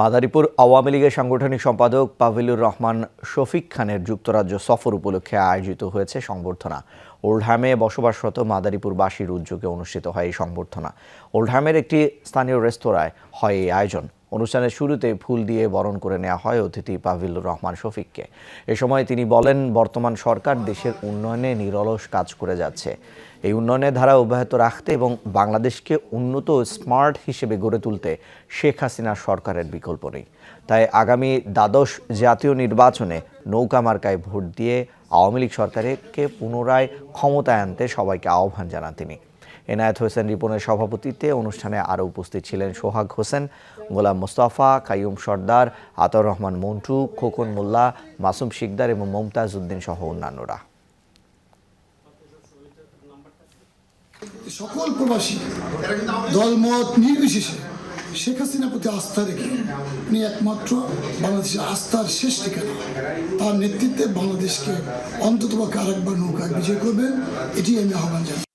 মাদারীপুর আওয়ামী লীগের সাংগঠনিক সম্পাদক পাভিলুর রহমান শফিক খানের যুক্তরাজ্য সফর উপলক্ষে আয়োজিত হয়েছে সংবর্ধনা। ওল্ডহ্যামে বসবাসরত মাদারীপুরবাসীর উদ্যোগে অনুষ্ঠিত হয় এই সংবর্ধনা। ওল্ডহ্যামের একটি স্থানীয় রেস্তোরাঁয় হয় এই আয়োজন। অনুষ্ঠানের শুরুতে ফুল দিয়ে বরণ করে নেওয়া হয় অতিথি পাভিলুর রহমান শফিককে। এ সময় তিনি বলেন, বর্তমান সরকার দেশের উন্নয়নে নিরলস কাজ করে যাচ্ছে। এই উন্নয়নের ধারা অব্যাহত রাখতে এবং বাংলাদেশকে উন্নত স্মার্ট হিসেবে গড়ে তুলতে শেখ হাসিনার সরকারের বিকল্প নেই। তাই আগামী দ্বাদশ জাতীয় নির্বাচনে নৌকা মার্কায় ভোট দিয়ে আওয়ামী লীগ সরকারকে পুনরায় ক্ষমতায় আনতে সবাইকে আহ্বান জানান তিনি। এনায়েত হোসেন রিপনের সভাপতিত্বে অনুষ্ঠানে আরও উপস্থিত ছিলেন সোহাগ হোসেন, গোলাম মোস্তফা, কাইয়ুম সর্দার আতর রহমান মন্টু, খোকন মোল্লা, মাসুম শিকদার এবং মমতাজ উদ্দিন সহ অন্যান্যরা। সকল প্রবাসী দলমত নির্বিশেষে শেখ হাসিনার প্রতি আস্থা রেখে উনি একমাত্র বাংলাদেশের আস্থার শেষ ঠিকানা। তার নেতৃত্বে বাংলাদেশকে অন্ততপক্ষে আরেকবার নৌকায় বিজয় করবেন, এটি আমি আহ্বান জানাই।